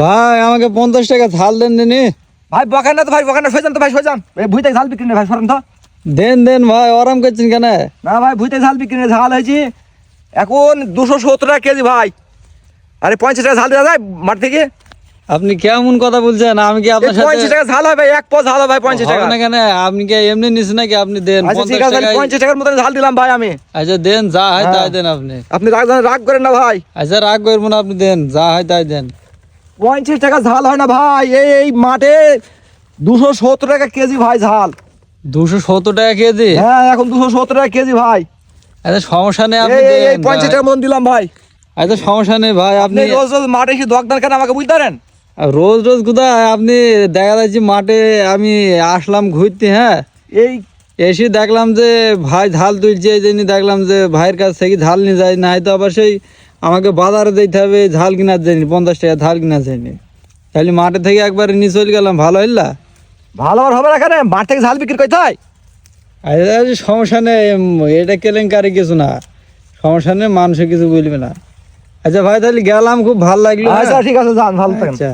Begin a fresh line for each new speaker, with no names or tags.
ভাই আমাকে পঞ্চাশ টাকা ঝাল দেন দিনি
ভাই বকান না তো ভাই বকান না সই যান তো ভাই সই যান। এই ভুইতে ঝাল বিক্রি ভাই সরেন তো।
দেন দেন ভাই আরাম করছেন কেন?
না ভাই ভুইতে ঝাল বিক্রি ঝাল হয়েছি। এখন দুশো সত্তর টাকা কেজি ভাই। আরে পঞ্চাশ টাকা ঝাল দেওয়া যায় মাঠ থেকে?
আপনি কেমন কথা বলছেন? আমি কি আপনার সাথে
পঞ্চাশ টাকা ঝাল হয় ভাই এক পথ ঝাল হয় ভাই পঞ্চাশ টাকা।
না কেন? আপনি কি এমনি নিছেন নাকি? আপনি দেন
আচ্ছা ঠিক
পঞ্চাশ
আছে পঞ্চাশ টাকার মতন ঝাল দিলাম ভাই আমি।
আচ্ছা দেন যা হয়
হ্যাঁ।
তাই দেন আপনি।
আপনি রাগ রাগ করেন না ভাই।
আচ্ছা রাগ করব না আপনি দেন যা হয় তাই দেন।
পঞ্চাশ টাকা ঝাল হয় না ভাই। এই মাঠে দুশো সত্তর টাকা কেজি ভাই ঝাল।
দুশো সত্তর টাকা কেজি?
হ্যাঁ এখন দুশো সত্তর টাকা কেজি ভাই।
আচ্ছা সমস্যা নেই আপনি
এই পঞ্চাশ
ভাই।
টাকার মতন দিলাম ভাই।
আচ্ছা সমস্যা নেই ভাই
আপনি রোজ রোজ মাঠে এসে দোকান কেন আমাকে বুঝতে পারেন?
রোজ রোজ কোথায়? আপনি দেখা যাচ্ছে মাঠে আমি আসলাম ঘুরতে হ্যাঁ?
এই
এসে দেখলাম যে ভাই ঝাল তুলছে এই জন্য দেখলাম যে ভাইয়ের কাছ থেকে ঝাল নিয়ে যায় না হয়তো আবার সেই আমাকে বাজারে দিতে হবে ঝাল কিনার জন্য পঞ্চাশ টাকা ঝাল কিনার জন্য। তাহলে মাঠে থেকে একবার নিয়ে চলে গেলাম ভালো হইলা
ভালো আর হবে না কেন মাঠ থেকে ঝাল বিক্রি করতে হয়?
আরে সমস্যা নেই এটা কেলেঙ্কারি কিছু না। সমস্যা নেই মানুষে কিছু বলবে না। আচ্ছা ভাই তাহলে গেলাম খুব ভালো লাগল হ্যাঁ?
আচ্ছা ঠিক আছে যান ভালো থাকেন।
আচ্ছা।